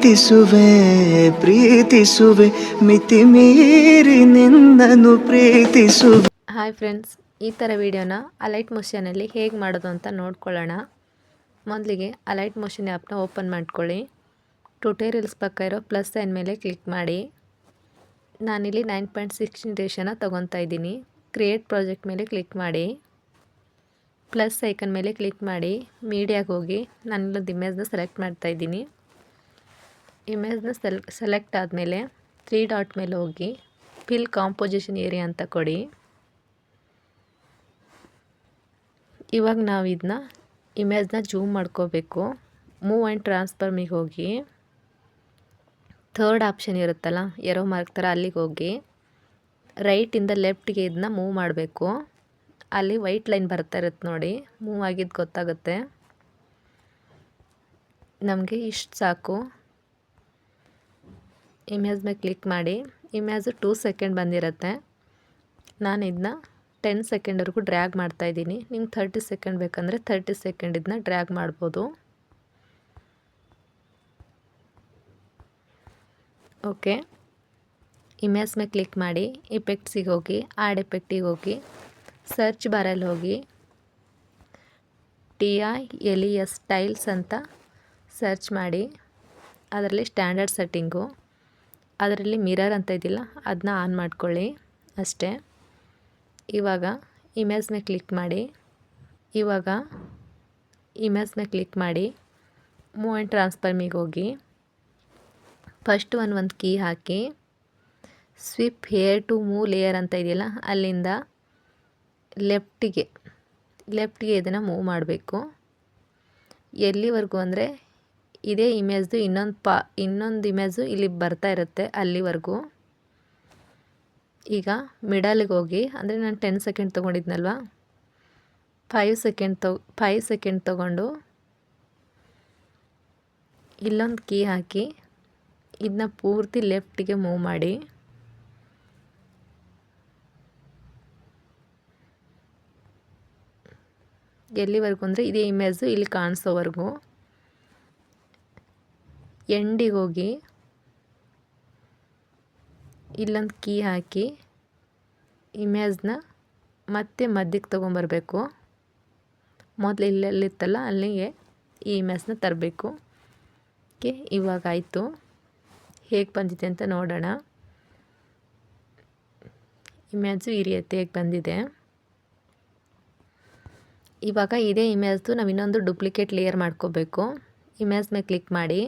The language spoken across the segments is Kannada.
ಪ್ರೀತಿಸುವೆ ಪ್ರೀತಿಸುವೆ ಮಿತಿ ಮೀರಿ ನಿನ್ನನ್ನು ಪ್ರೀತಿಸುವೆ. ಹಾಯ್ ಫ್ರೆಂಡ್ಸ್, ಈ ಥರ ವಿಡಿಯೋನ ಅಲೈಟ್ ಮೋಷನಲ್ಲಿ ಹೇಗೆ ಮಾಡೋದು ಅಂತ ನೋಡ್ಕೊಳ್ಳೋಣ. ಮೊದಲಿಗೆ ಅಲೈಟ್ ಮೋಷನ್ ಆ್ಯಪ್ನ ಓಪನ್ ಮಾಡ್ಕೊಳ್ಳಿ. ಟ್ಯುಟೋರಿಯಲ್ಸ್ ಪಕ್ಕ ಇರೋ ಪ್ಲಸ್ ಸೈನ್ ಮೇಲೆ ಕ್ಲಿಕ್ ಮಾಡಿ. ನಾನಿಲ್ಲಿ ನೈನ್ ಪಾಯಿಂಟ್ ಸಿಕ್ಸ್ಟೀನ್ ರೇಷನ ತೊಗೊತಾ ಇದ್ದೀನಿ. ಕ್ರಿಯೇಟ್ ಪ್ರಾಜೆಕ್ಟ್ ಮೇಲೆ ಕ್ಲಿಕ್ ಮಾಡಿ. ಪ್ಲಸ್ ಐಕನ್ ಮೇಲೆ ಕ್ಲಿಕ್ ಮಾಡಿ. ಮೀಡಿಯಾಗೆ ಹೋಗಿ ನಾನಿಲ್ಲೊಂದು ಇಮೇಜ್ನ ಸೆಲೆಕ್ಟ್ ಮಾಡ್ತಾ ಇದ್ದೀನಿ. ಇಮೇಜ್ನ ಸೆಲ್ ಸೆಲೆಕ್ಟ್ ಆದಮೇಲೆ ತ್ರೀ ಡಾಟ್ ಮೇಲೆ ಹೋಗಿ ಫಿಲ್ ಕಾಂಪೋಸಿಷನ್ ಏರಿಯಾ ಅಂತ ಕೊಡಿ. ಇವಾಗ ನಾವು ಇದನ್ನ ಇಮೇಜ್ನ ಜೂಮ್ ಮಾಡ್ಕೋಬೇಕು. ಮೂವ್ ಆ್ಯಂಡ್ ಟ್ರಾನ್ಸ್ಫರ್ಮಿಗೆ ಹೋಗಿ ಥರ್ಡ್ ಆಪ್ಷನ್ ಇರುತ್ತಲ್ಲ ಎರೋ ಮಾರ್ಕ್ ಥರ ಅಲ್ಲಿಗೆ ಹೋಗಿ ರೈಟಿಂದ ಲೆಫ್ಟ್ಗೆ ಇದನ್ನ ಮೂವ್ ಮಾಡಬೇಕು. ಅಲ್ಲಿ ವೈಟ್ ಲೈನ್ ಬರ್ತಾ ಇರುತ್ತೆ ನೋಡಿ ಮೂವ್ ಆಗಿದ್ದು ಗೊತ್ತಾಗುತ್ತೆ. ನಮಗೆ ಇಷ್ಟು ಸಾಕು. ಇಮೇಜ್ ಮೇಲೆ ಕ್ಲಿಕ್ ಮಾಡಿ. ಇಮೇಜು ಟೂ ಸೆಕೆಂಡ್ ಬಂದಿರುತ್ತೆ. ನಾನು ಇದನ್ನ ಟೆನ್ ಸೆಕೆಂಡ್ವರೆಗೂ ಡ್ರ್ಯಾಗ್ ಮಾಡ್ತಾಯಿದ್ದೀನಿ ನಿಮ್ಗೆ ಥರ್ಟಿ ಸೆಕೆಂಡ್ ಬೇಕಂದರೆ ಥರ್ಟಿ ಸೆಕೆಂಡ್ ಇದನ್ನ ಡ್ರ್ಯಾಗ್ ಮಾಡ್ಬೋದು. ಓಕೆ. ಇಮೇಜ್ ಮೇಲೆ ಕ್ಲಿಕ್ ಮಾಡಿ. ಇಫೆಕ್ಟ್ಸಿಗೆ ಹೋಗಿ, ಆಡ್ ಎಫೆಕ್ಟಿಗೆ ಹೋಗಿ, ಸರ್ಚ್ ಬಾರಲ್ಲಿ ಹೋಗಿ, T I L E S styles ಅಂತ ಸರ್ಚ್ ಮಾಡಿ. ಅದರಲ್ಲಿ ಸ್ಟ್ಯಾಂಡರ್ಡ್ ಸೆಟ್ಟಿಂಗು. ಅದರಲ್ಲಿ ಮಿರರ್ ಅಂತ ಇದ್ದಿಲ್ಲ ಅದನ್ನ ಆನ್ ಮಾಡ್ಕೊಳ್ಳಿ ಅಷ್ಟೇ. ಇವಾಗ ಇಮೇಜ್ನ ಕ್ಲಿಕ್ ಮಾಡಿ, ಇವಾಗ ಇಮೇಜ್ನ ಕ್ಲಿಕ್ ಮಾಡಿ, ಮೂವ್ ಆ್ಯಂಡ್ ಟ್ರಾನ್ಸ್ಫರ್ಮಿಗೆ ಹೋಗಿ, ಫಸ್ಟ್ ಒಂದು ಒಂದು key hockey, swipe here to move layer ಅಂತ ಇದೆಯಲ್ಲ ಅಲ್ಲಿಂದ ಲೆಫ್ಟಿಗೆ ಲೆಫ್ಟಿಗೆ ಇದನ್ನು ಮೂವ್ ಮಾಡಬೇಕು. ಎಲ್ಲಿವರೆಗೂ ಅಂದರೆ ಇದೇ ಇಮೇಜ್ದು ಇನ್ನೊಂದು ಪಾ, ಇನ್ನೊಂದು ಇಮೇಜು ಇಲ್ಲಿ ಬರ್ತಾ ಇರುತ್ತೆ ಅಲ್ಲಿವರೆಗೂ. ಈಗ ಮಿಡಲಿಗೆ ಹೋಗಿ, ಅಂದರೆ ನಾನು ten second ತೊಗೊಂಡಿದ್ನಲ್ವ? Five second to five second ತೊಗೊಂಡು ಇಲ್ಲೊಂದು ಕೀ ಹಾಕಿ ಇದನ್ನ ಪೂರ್ತಿ ಲೆಫ್ಟಿಗೆ ಮೂವ್ ಮಾಡಿ. ಎಲ್ಲಿವರೆಗೂ ಅಂದರೆ ಇದೇ ಇಮೇಜು ಇಲ್ಲಿ ಕಾಣಿಸೋವರೆಗೂ. ಎಂಡಿಗೆ ಹೋಗಿ ಇಲ್ಲೊಂದು ಕೀ ಹಾಕಿ ಇಮೇಜ್ನ ಮತ್ತೆ ಮಧ್ಯಕ್ಕೆ ತೊಗೊಂಬರ್ಬೇಕು. ಮೊದಲು ಇಲ್ಲೆಲ್ಲಿತ್ತಲ್ಲ, ಅಲ್ಲಿಗೆ ಈ ಇಮೇಜ್ನ ತರಬೇಕು. ಓಕೆ, ಇವಾಗ ಆಯಿತು. ಹೇಗೆ ಬಂದಿದೆ ಅಂತ ನೋಡೋಣ. ಇಮೇಜು ಈ ಹೇಗೆ ಬಂದಿದೆ. ಇವಾಗ ಇದೇ ಇಮೇಜ್ದು ನಾವು ಇನ್ನೊಂದು ಡುಪ್ಲಿಕೇಟ್ ಲೇಯರ್ ಮಾಡ್ಕೋಬೇಕು. ಇಮೇಜ್ ಮೇಲೆ ಕ್ಲಿಕ್ ಮಾಡಿ.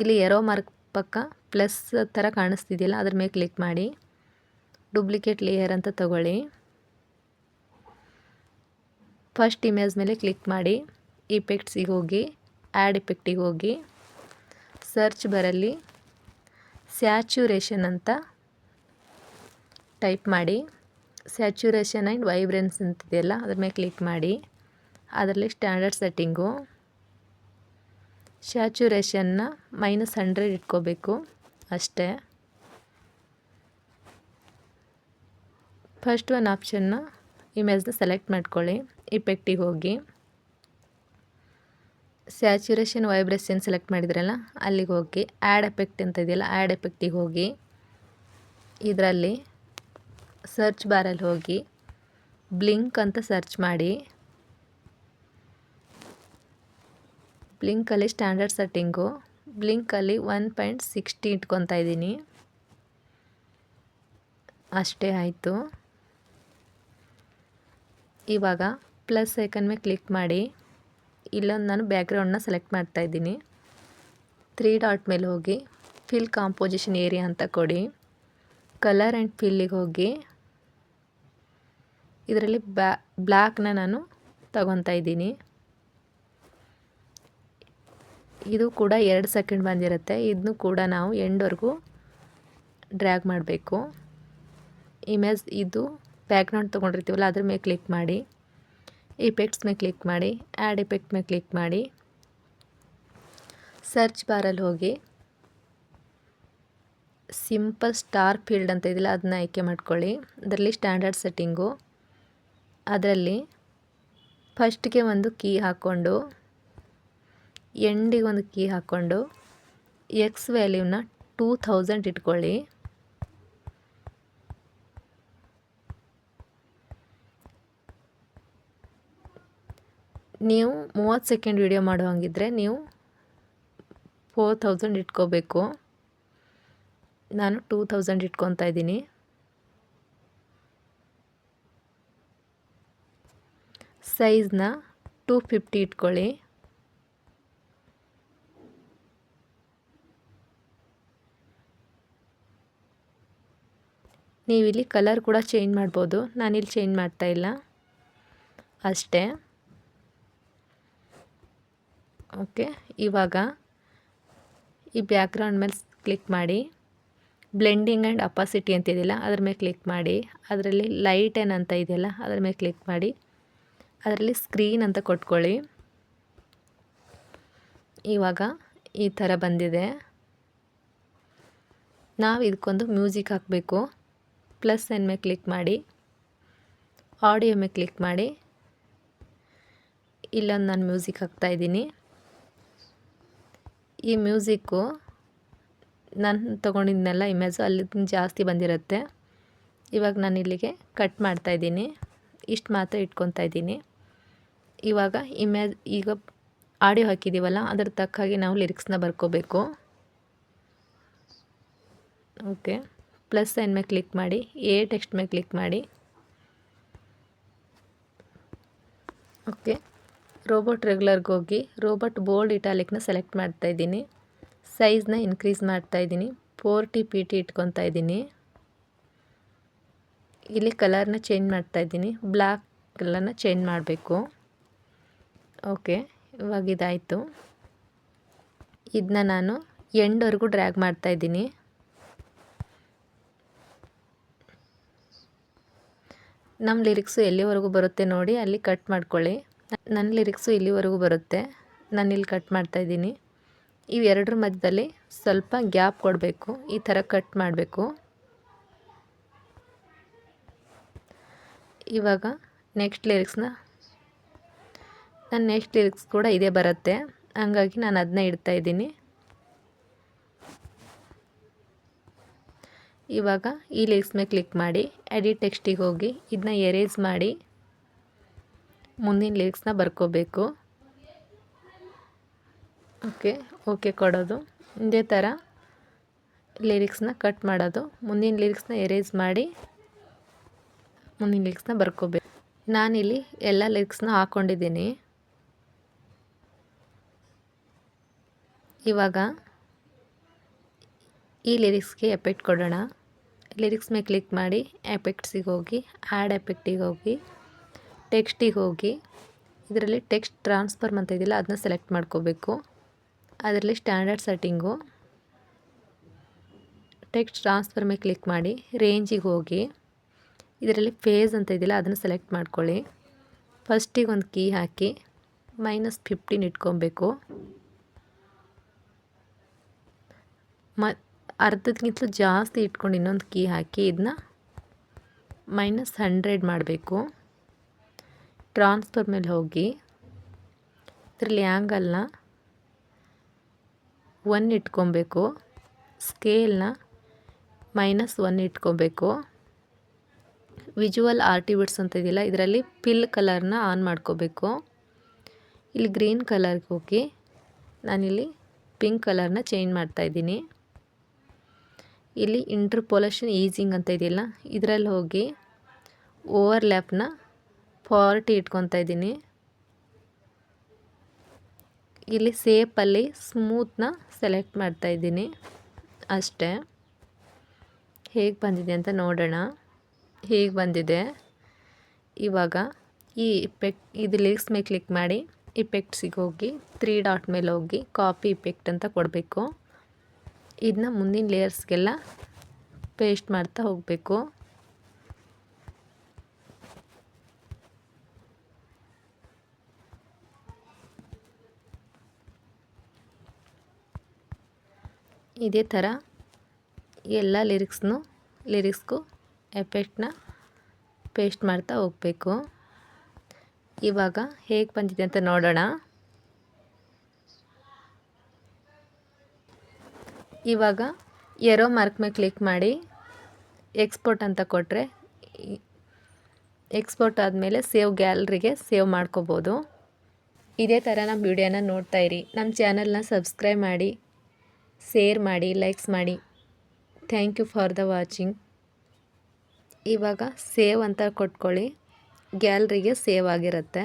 ಇಲ್ಲಿ ಎರೋ ಮಾರ್ಕ್ ಪಕ್ಕ ಪ್ಲಸ್ ಥರ ಕಾಣಿಸ್ತಿದೆಯಲ್ಲ, ಅದ್ರ ಮೇಲೆ ಕ್ಲಿಕ್ ಮಾಡಿ. ಡೂಪ್ಲಿಕೇಟ್ ಲೇಯರ್ ಅಂತ ತಗೊಳ್ಳಿ. ಫಸ್ಟ್ ಇಮೇಜ್ ಮೇಲೆ ಕ್ಲಿಕ್ ಮಾಡಿ. ಇಫೆಕ್ಟ್ಸಿಗೆ ಹೋಗಿ ಆ್ಯಡ್ ಇಫೆಕ್ಟಿಗೆ ಹೋಗಿ. ಸರ್ಚ್ ಬರಲ್ಲಿ ಸ್ಯಾಚುರೇಷನ್ ಅಂತ ಟೈಪ್ ಮಾಡಿ. ಸ್ಯಾಚುರೇಷನ್ ಆ್ಯಂಡ್ ವೈಬ್ರೆನ್ಸ್ ಅಂತಿದೆಯಲ್ಲ, ಅದ್ರ ಮೇಲೆ ಕ್ಲಿಕ್ ಮಾಡಿ. ಅದರಲ್ಲಿ ಸ್ಟ್ಯಾಂಡರ್ಡ್ ಸೆಟ್ಟಿಂಗು ಸ್ಯಾಚುರೇಷನ್ನ ಮೈನಸ್ ಹಂಡ್ರೆಡ್ ಇಟ್ಕೋಬೇಕು. ಅಷ್ಟೇ. ಫಸ್ಟ್ ಒನ್ ಆಪ್ಷನ್ನ ಇಮೇಜ್ನ ಸೆಲೆಕ್ಟ್ ಮಾಡ್ಕೊಳ್ಳಿ. ಇಫೆಕ್ಟಿಗೆ ಹೋಗಿ. ಸ್ಯಾಚುರೇಷನ್ ವೈಬ್ರೇಷನ್ ಸೆಲೆಕ್ಟ್ ಮಾಡಿದ್ರಲ್ಲ, ಅಲ್ಲಿಗೆ ಹೋಗಿ. ಆ್ಯಡ್ ಎಫೆಕ್ಟ್ ಅಂತ ಇದೆಯಲ್ಲ ಆ್ಯಡ್ ಎಫೆಕ್ಟಿಗೆ ಹೋಗಿ. ಇದರಲ್ಲಿ ಸರ್ಚ್ ಬಾರಲ್ಲಿ ಹೋಗಿ. ಬ್ಲಿಂಕ್ ಅಂತ ಸರ್ಚ್ ಮಾಡಿ. ಬ್ಲಿಂಕಲ್ಲಿ ಸ್ಟ್ಯಾಂಡರ್ಡ್ ಸೆಟ್ಟಿಂಗು. ಬ್ಲಿಂಕಲ್ಲಿ ಒನ್ ಪಾಯಿಂಟ್ ಸಿಕ್ಸ್ಟಿ ಇಟ್ಕೊತಾ ಇದ್ದೀನಿ. ಅಷ್ಟೇ ಆಯಿತು. ಇವಾಗ ಪ್ಲಸ್ ಐಕನ್ ಮೇಲೆ ಕ್ಲಿಕ್ ಮಾಡಿ. ಇಲ್ಲೊಂದು ನಾನು ಬ್ಯಾಕ್ಗ್ರೌಂಡನ್ನ ಸೆಲೆಕ್ಟ್ ಮಾಡ್ತಾ ಇದ್ದೀನಿ. ತ್ರೀ ಡಾಟ್ ಮೇಲೆ ಹೋಗಿ ಫಿಲ್ ಕಾಂಪೋಸಿಷನ್ ಏರಿಯಾ ಅಂತ ಕೊಡಿ. ಕಲರ್ ಆ್ಯಂಡ್ ಫಿಲ್ಲಿಗೆ ಹೋಗಿ. ಇದರಲ್ಲಿ ಬ್ಯಾ ಬ್ಲ್ಯಾಕ್ನ ನಾನು ತಗೊತಾ ಇದ್ದೀನಿ. ಇದು ಕೂಡ ಎರಡು ಸೆಕೆಂಡ್ ಬಂದಿರುತ್ತೆ. ಇದನ್ನು ಕೂಡ ನಾವು ಎಂಡ್ವರೆಗೂ ಡ್ರ್ಯಾಗ್ ಮಾಡಬೇಕು. ಇಮೇಜ್ ಇದು ಬ್ಯಾಕ್ಗ್ರೌಂಡ್ ತೊಗೊಂಡಿರ್ತೀವಲ್ಲ, ಅದ್ರ ಮೇಲೆ ಕ್ಲಿಕ್ ಮಾಡಿ. ಇಫೆಕ್ಟ್ಸ್ ಮೇಲೆ ಕ್ಲಿಕ್ ಮಾಡಿ. ಆ್ಯಡ್ ಇಫೆಕ್ಟ್ ಮೇಲೆ ಕ್ಲಿಕ್ ಮಾಡಿ. ಸರ್ಚ್ ಬಾರಲ್ಲಿ ಹೋಗಿ ಸಿಂಪಲ್ ಸ್ಟಾರ್ ಫೀಲ್ಡ್ ಅಂತ ಇದಿಲ್ಲ ಅದನ್ನ ಆಯ್ಕೆ ಮಾಡ್ಕೊಳ್ಳಿ. ಅದರಲ್ಲಿ ಸ್ಟ್ಯಾಂಡರ್ಡ್ ಸೆಟ್ಟಿಂಗು. ಅದರಲ್ಲಿ ಫಸ್ಟ್ಗೆ ಒಂದು ಕೀ ಹಾಕ್ಕೊಂಡು ಎಂಡಿಗೆ ಒಂದು ಕೀ ಹಾಕ್ಕೊಂಡು ಎಕ್ಸ್ ವ್ಯಾಲ್ಯೂನ ಟೂ ಥೌಸಂಡ್ ಇಟ್ಕೊಳ್ಳಿ. ನೀವು ಮೂವತ್ತು ಸೆಕೆಂಡ್ ವಿಡಿಯೋ ಮಾಡೋ ಹಂಗಿದ್ರೆ ನೀವು ಫೋರ್ ತೌಸಂಡ್ ಇಟ್ಕೋಬೇಕು. ನಾನು ಟೂ ಥೌಸಂಡ್ ಇಟ್ಕೊತಾ ಇದ್ದೀನಿ. ಸೈಜ್ನ ಟೂ ಫಿಫ್ಟಿ ಇಟ್ಕೊಳ್ಳಿ. ನೀವಿಲ್ಲಿ ಕಲರ್ ಕೂಡ ಚೇಂಜ್ ಮಾಡ್ಬೋದು. ನಾನಿಲ್ಲಿ ಚೇಂಜ್ ಮಾಡ್ತಾ ಇಲ್ಲ. ಅಷ್ಟೇ. ಓಕೆ ಇವಾಗ ಈ ಬ್ಯಾಕ್ಗ್ರೌಂಡ್ ಮೇಲೆ ಕ್ಲಿಕ್ ಮಾಡಿ. ಬ್ಲೆಂಡಿಂಗ್ ಆ್ಯಂಡ್ ಅಪಾಸಿಟಿ ಅಂತ ಇದೆಯಲ್ಲ, ಅದ್ರ ಮೇಲೆ ಕ್ಲಿಕ್ ಮಾಡಿ. ಅದರಲ್ಲಿ ಲೈಟ್ ಏನಂತ ಇದೆಯಲ್ಲ, ಅದ್ರ ಮೇಲೆ ಕ್ಲಿಕ್ ಮಾಡಿ. ಅದರಲ್ಲಿ ಸ್ಕ್ರೀನ್ ಅಂತ ಕೊಟ್ಕೊಳ್ಳಿ. ಇವಾಗ ಈ ಥರ ಬಂದಿದೆ. ನಾವು ಇದಕ್ಕೊಂದು ಮ್ಯೂಸಿಕ್ ಹಾಕಬೇಕು. ಪ್ಲಸ್ ಎನ್ ಮೇಲೆ ಕ್ಲಿಕ್ ಮಾಡಿ, ಆಡಿಯೋ ಮೇಲೆ ಕ್ಲಿಕ್ ಮಾಡಿ. ಇಲ್ಲೊಂದು ನಾನು ಮ್ಯೂಸಿಕ್ ಹಾಕ್ತಾಯಿದ್ದೀನಿ ಈ ಮ್ಯೂಸಿಕ್ಕು ನಾನು ತೊಗೊಂಡಿದ್ದನ್ನೆಲ್ಲ ಇಮೇಜು ಅಲ್ಲಿ ಜಾಸ್ತಿ ಬಂದಿರುತ್ತೆ. ಇವಾಗ ನಾನು ಇಲ್ಲಿಗೆ ಕಟ್ ಮಾಡ್ತಾಯಿದ್ದೀನಿ ಇಷ್ಟು ಮಾತ್ರ ಇಟ್ಕೊತಾ ಇದ್ದೀನಿ. ಇವಾಗ ಇಮೇಜ್ ಈಗ ಆಡಿಯೋ ಹಾಕಿದ್ದೀವಲ್ಲ, ಅದ್ರ ತಕ್ಕಾಗಿ ನಾವು ಲಿರಿಕ್ಸ್ನ ಬರ್ಕೋಬೇಕು. ಓಕೆ. ಪ್ಲಸ್ ಸೈನ್ ಮೇಲೆ ಕ್ಲಿಕ್ ಮಾಡಿ, ಎ ಟೆಕ್ಸ್ಟ್ ಮೇಲೆ ಕ್ಲಿಕ್ ಮಾಡಿ. ಓಕೆ. ರೋಬೋಟ್ ರೆಗ್ಯುಲರ್ಗೆ ಹೋಗಿ ರೋಬೋಟ್ ಬೋಲ್ಡ್ ಇಟಾಲಿಕ್ನ ಸೆಲೆಕ್ಟ್ ಮಾಡ್ತಾ ಇದ್ದೀನಿ. ಸೈಜ್ನ ಇನ್ಕ್ರೀಸ್ ಮಾಡ್ತಾ ಇದ್ದೀನಿ. ಫೋರ್ ಟಿ ಪಿ ಟಿ ಇಟ್ಕೊತಾ ಇದ್ದೀನಿ. ಇಲ್ಲಿ ಕಲರ್ನ ಚೇಂಜ್ ಮಾಡ್ತಾ ಇದ್ದೀನಿ. ಬ್ಲ್ಯಾಕ್ ಕಲರ್ನ ಚೇಂಜ್ ಮಾಡಬೇಕು. ಓಕೆ. ಇವಾಗ ಇದಾಯಿತು. ಇದನ್ನ ನಾನು ಎಂಡ್ವರೆಗೂ ಡ್ರ್ಯಾಗ್ ಮಾಡ್ತಾ ನಮ್ಮ ಲಿರಿಕ್ಸು ಎಲ್ಲಿವರೆಗೂ ಬರುತ್ತೆ ನೋಡಿ ಅಲ್ಲಿ ಕಟ್ ಮಾಡ್ಕೊಳ್ಳಿ. ನನ್ನ ಲಿರಿಕ್ಸು ಇಲ್ಲಿವರೆಗೂ ಬರುತ್ತೆ. ನಾನು ಇಲ್ಲಿ ಕಟ್ ಮಾಡ್ತಾಯಿದ್ದೀನಿ ಇವೆರಡರ ಮಧ್ಯದಲ್ಲಿ ಸ್ವಲ್ಪ ಗ್ಯಾಪ್ ಕೊಡಬೇಕು. ಈ ಥರ ಕಟ್ ಮಾಡಬೇಕು. ಇವಾಗ ನೆಕ್ಸ್ಟ್ ಲಿರಿಕ್ಸ್ನ ನನ್ನ ನೆಕ್ಸ್ಟ್ ಲಿರಿಕ್ಸ್ ಕೂಡ ಇದೇ ಬರುತ್ತೆ. ಹಂಗಾಗಿ ನಾನು ಅದನ್ನ ಇಡ್ತಾ ಇವಾಗ ಈ ಲೇಸ್ ಮೇಲೆ ಕ್ಲಿಕ್ ಮಾಡಿ ಎಡಿಟ್ ಟೆಕ್ಸ್ಟಿಗೆ ಹೋಗಿ ಇದನ್ನ ಎರೇಸ್ ಮಾಡಿ, ಮುಂದಿನ ಲಿರಿಕ್ಸ್ನ ಬರ್ಕೋಬೇಕು. ಓಕೆ ಓಕೆ ಕೊಡೋದು. ಇದೇ ಥರ ಲಿರಿಕ್ಸ್ನ ಕಟ್ ಮಾಡೋದು. ಮುಂದಿನ ಲಿರಿಕ್ಸ್ನ ಎರೇಸ್ ಮಾಡಿ, ಮುಂದಿನ ಲಿರಿಕ್ಸ್ನ ಬರ್ಕೋಬೇಕು. ನಾನಿಲ್ಲಿ ಎಲ್ಲ ಲಿರಿಕ್ಸ್ನ ಹಾಕ್ಕೊಂಡಿದ್ದೀನಿ ಇವಾಗ ಈ ಲಿರಿಕ್ಸ್ಗೆ ಎಫೆಕ್ಟ್ ಕೊಡೋಣ. ಲಿರಿಕ್ಸ್ ಮೇಲೆ ಕ್ಲಿಕ್ ಮಾಡಿ ಎಫೆಕ್ಟ್ಸಿಗೆ ಹೋಗಿ ಆ್ಯಡ್ ಎಫೆಕ್ಟಿಗೆ ಹೋಗಿ ಟೆಕ್ಸ್ಟಿಗೆ ಹೋಗಿ, ಇದರಲ್ಲಿ ಟೆಕ್ಸ್ಟ್ ಟ್ರಾನ್ಸ್ಫರ್ಮ್ ಅಂತ ಇದೆಯಲ್ಲ, ಅದನ್ನ ಸೆಲೆಕ್ಟ್ ಮಾಡ್ಕೋಬೇಕು. ಅದರಲ್ಲಿ ಸ್ಟ್ಯಾಂಡರ್ಡ್ ಸೆಟ್ಟಿಂಗು ಟೆಕ್ಸ್ಟ್ ಟ್ರಾನ್ಸ್ಫರ್ ಮೇಲೆ ಕ್ಲಿಕ್ ಮಾಡಿ ರೇಂಜಿಗೆ ಹೋಗಿ, ಇದರಲ್ಲಿ ಫೇಸ್ ಅಂತ ಇದೆಯಲ್ಲ, ಅದನ್ನು ಸೆಲೆಕ್ಟ್ ಮಾಡ್ಕೊಳ್ಳಿ. ಫಸ್ಟಿಗೆ ಒಂದು ಕೀ ಹಾಕಿ ಮೈನಸ್ ಫಿಫ್ಟೀನ್ ಇಟ್ಕೊಬೇಕು. ಮ ಅರ್ಧಕ್ಕಿಂತಲೂ ಜಾಸ್ತಿ ಇಟ್ಕೊಂಡು ಇನ್ನೊಂದು ಕೀ ಹಾಕಿ ಇದನ್ನ ಮೈನಸ್ ಹಂಡ್ರೆಡ್ ಮಾಡಬೇಕು. ಟ್ರಾನ್ಸ್ಫರ್ ಮೇಲೆ ಹೋಗಿ ಇದರಲ್ಲಿ ಆ್ಯಂಗಲ್ನ ಒನ್ ಇಟ್ಕೊಬೇಕು. ಸ್ಕೇಲ್ನ ಮೈನಸ್ ಒನ್ ಇಟ್ಕೊಬೇಕು. ವಿಜುವಲ್ ಆರ್ಟಿಬಿಟ್ಸ್ ಅಂತ ಇದೆಯಲ್ಲ, ಇದರಲ್ಲಿ ಪಿಲ್ ಕಲರ್ನ ಆನ್ ಮಾಡ್ಕೋಬೇಕು. ಇಲ್ಲಿ ಗ್ರೀನ್ ಕಲರ್ಗೆ ಹೋಗಿ ನಾನಿಲ್ಲಿ ಪಿಂಕ್ ಕಲರ್ನ ಚೇಂಜ್ ಮಾಡ್ತಾಯಿದ್ದೀನಿ ಇಲ್ಲಿ ಇಂಟರ್ಪೋಲೇಷನ್ ಈಸಿಂಗ್ ಅಂತ ಇದೆಯಲ್ಲ, ಇದರಲ್ಲಿ ಹೋಗಿ ಓವರ್ ಲ್ಯಾಪ್ನ ಫಾರ್ಟಿ ಇಟ್ಕೊತಾ ಇದ್ದೀನಿ. ಇಲ್ಲಿ ಸೇಪಲ್ಲಿ ಸ್ಮೂತ್ನ ಸೆಲೆಕ್ಟ್ ಮಾಡ್ತಾ ಇದ್ದೀನಿ ಅಷ್ಟೇ. ಹೇಗೆ ಬಂದಿದೆ ಅಂತ ನೋಡೋಣ. ಹೇಗೆ ಬಂದಿದೆ? ಇವಾಗ ಈ ಇಫೆಕ್ಟ್ ಇದು ಲಿರಿಕ್ಸ್ ಮೇಲೆ ಕ್ಲಿಕ್ ಮಾಡಿ ಇಫೆಕ್ಟ್ಸಿಗೆ ಹೋಗಿ ತ್ರೀ ಡಾಟ್ ಮೇಲೆ ಹೋಗಿ ಕಾಪಿ ಇಫೆಕ್ಟ್ ಅಂತ ಕೊಡಬೇಕು. ಇದನ್ನ ಮುಂದಿನ ಲೇಯರ್ಸ್ಗೆಲ್ಲ ಪೇಸ್ಟ್ ಮಾಡ್ತಾ ಹೋಗಬೇಕು. ಇದೇ ಥರ ಎಲ್ಲ ಲಿರಿಕ್ಸ್ನು ಲಿರಿಕ್ಸ್ಗೂ ಎಫೆಕ್ಟ್ನ ಪೇಸ್ಟ್ ಮಾಡ್ತಾ ಹೋಗಬೇಕು. ಇವಾಗ ಹೇಗೆ ಬಂದಿದೆ ಅಂತ ನೋಡೋಣ. ಇವಾಗ ಎರೋ ಮಾರ್ಕ್ ಮೇಲೆ ಕ್ಲಿಕ್ ಮಾಡಿ ಎಕ್ಸ್ಪೋರ್ಟ್ ಅಂತ ಕೊಟ್ಟರೆ ಎಕ್ಸ್ಪೋರ್ಟ್ ಆದಮೇಲೆ ಸೇವ್ ಗ್ಯಾಲ್ರಿಗೆ ಸೇವ್ ಮಾಡ್ಕೋಬೋದು. ಇದೇ ಥರ ನಮ್ಮ ವಿಡಿಯೋನ ನೋಡ್ತಾ ಇರಿ. ನಮ್ಮ ಚಾನಲ್ನ ಸಬ್ಸ್ಕ್ರೈಬ್ ಮಾಡಿ, ಶೇರ್ ಮಾಡಿ, ಲೈಕ್ಸ್ ಮಾಡಿ. Thank you for the watching. ಇವಾಗ ಸೇವ್ ಅಂತ ಕೊಟ್ಕೊಳ್ಳಿ. ಗ್ಯಾಲ್ರಿಗೆ ಸೇವ್ ಆಗಿರುತ್ತೆ.